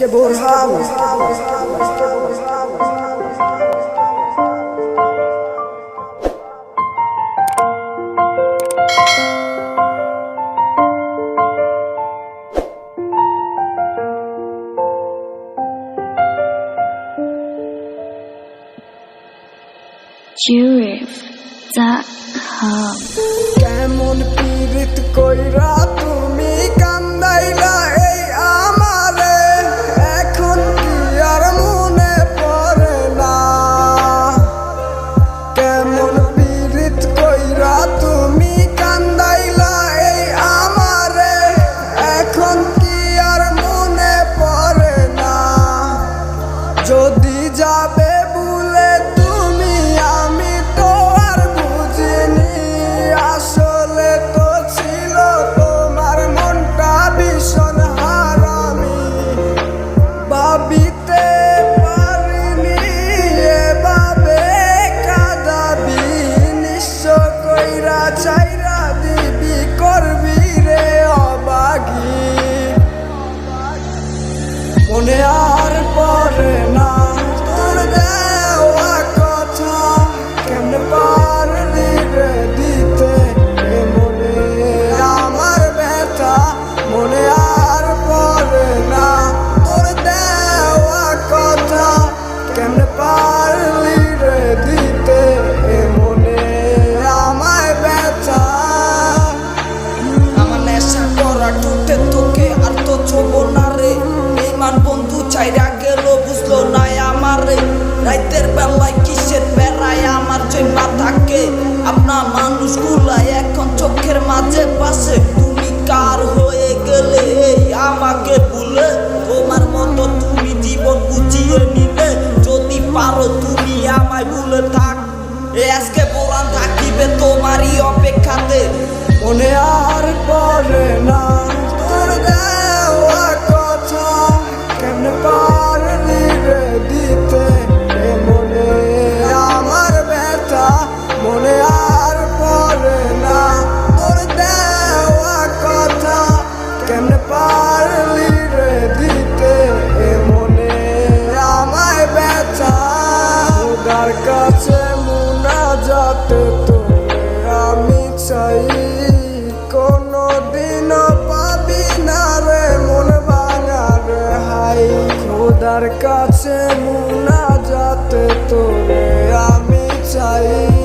আজকে বোরহাম Jurif.com um, কেমন পীড়িত কইরা তুমি দিলে তোমার মতো তুমি জীবন গুছিয়ে নিলে যদি পারো তুমি আমায় ভুলে থাক। আজকে বলান থাকিবে তোমারই অপেক্ষাতে। মনে আর পড়ে না মনে আমার মনে কাছে মুনা যাতে তোরে আমি চাই।